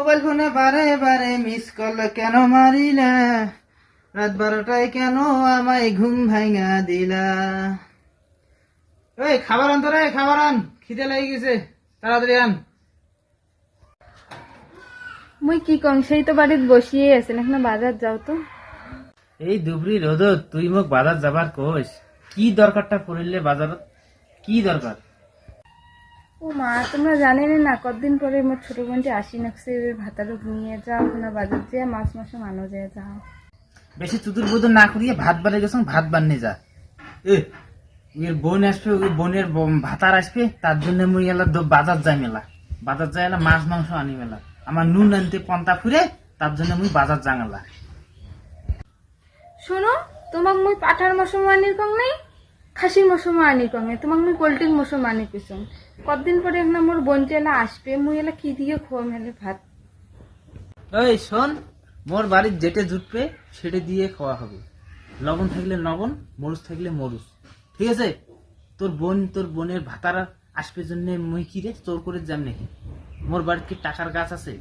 Mobile ফোনে বারে বারে মিস কল কেন মারিলা? রাত বারোটায় কেন আমায় ঘুম ভাঙা দিলা? ওই খাবার আন তো রে খাবার আন। খিদে লেগে গেছে। তাড়াতাড়ি আন। মুই কি কম সেই তো বাড়িতে বসিয়ে আছেন এখন বাজার যাও তো। এই দুবরি রোদ তুই মোক বাজার যাবার কোস কি দরকারটা পড়িলে বাজারত? কি দরকার? ও মা তোমরা জানেন না কতদিন পরে মোর ছোট বোনটি আসি নাকছে ভাতারও নিয়ে যাও না বাজার যেয়ে মাছ মাসে মানো যায় যাও। বেশি চুতুর বুতুর না করিয়ে ভাত বাড়ে গেছন ভাত বান্নে যা। এ ওই বোন আসবে ওই বোনের ভাতার আসবে তার জন্য মুই এলা দ- বাজার যাই মেলা। বাজার যাই এলা মাছ মাংস আনি মেলা। আমার নুন আনতে পন্তা ফুরে তার জন্য মুই বাজার জাঙালা শোনো তোমাক মুই পাঠার মশম আনির কং নেই? খাসির মশম আনির কং নেই তোমাক মুই পোল্ট্রির মশম আনি কুসুম কতদিন পরে এখন মোর বোনটি এলা আসবে, মুই এলা কি দিয়ে খোয়া মেলে ভাত? ওই শোন মোর বাড়ির যেটে জুটবে সেটা দিয়ে খাওয়া হবে। লবণ থাকলে লবণ মরুচ থাকলে মরুচ ঠিক আছে? তোর বোন তোর বোনের ভাতার আসবে জন্য মুই কি রে চোর করে যাম নাকি? মোর বাড়ির কি টাকার গাছ আছে?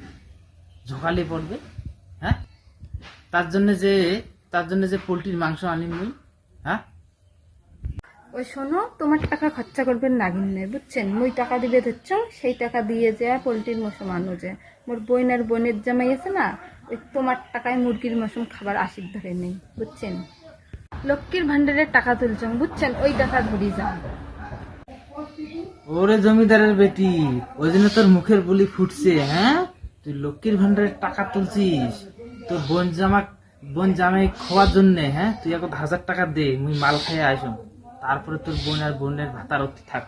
ঝোকালে পড়বে হ্যাঁ তার জন্য যে তার জন্য যে পোলট্রির মাংস আনি মুই হ্যাঁ ওই শোনো, তোমার টাকা খরচা করবেন নাগিন বুঝছেন? মুই টাকা দিবে ধরছ, সেই টাকা দিয়ে যে পোলট্রির মশম আনো যে। মোর বোন আর বোনের জামাই আছে না, ওই তোমার টাকায় মুরগির মশম খাবার আশিক ধরে নেই, বুঝছেন? লক্ষ্মীর ভান্ডারের টাকা তুলছেন বুঝছেন? ওই টাকা ধরি যান ওরে জমিদারের বেটি, ওই জন্য তোর মুখের বুলি ফুটছে হ্যাঁ? তুই লক্ষ্মীর ভান্ডারের টাকা তুলছিস, তোর বোন জামা, বোন জামাই খাওয়ার জন্য হ্যাঁ? তুই এখন হাজার টাকা দে, মুই মাল খাইয়ে আসুন তারপরে তোর বোন আর বোনের ভাতার অতি থাক।